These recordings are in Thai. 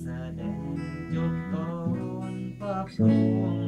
แสดงจบต้นปรับปรุง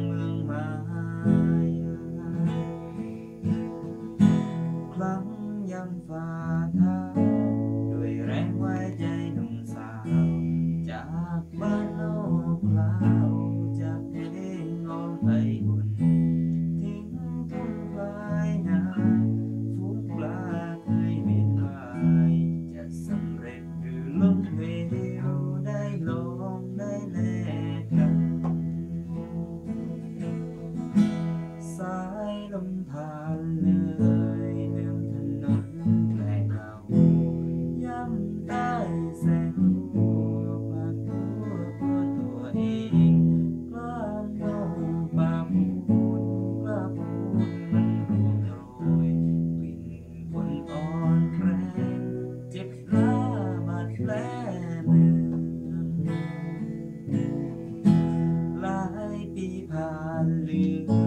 แปลเมืองหลายปีผ่านลืม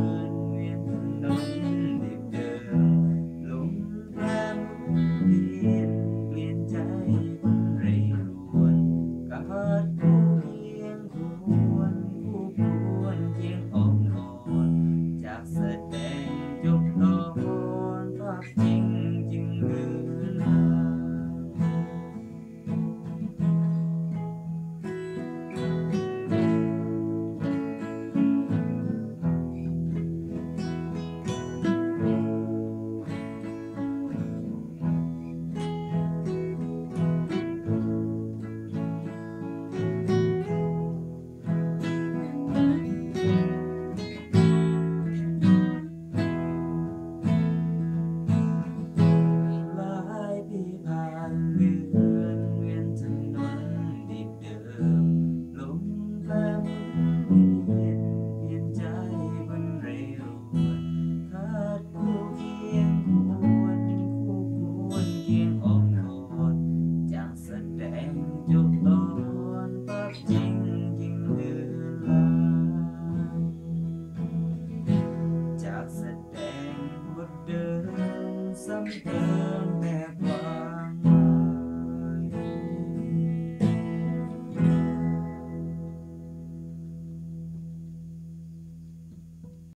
Yeah.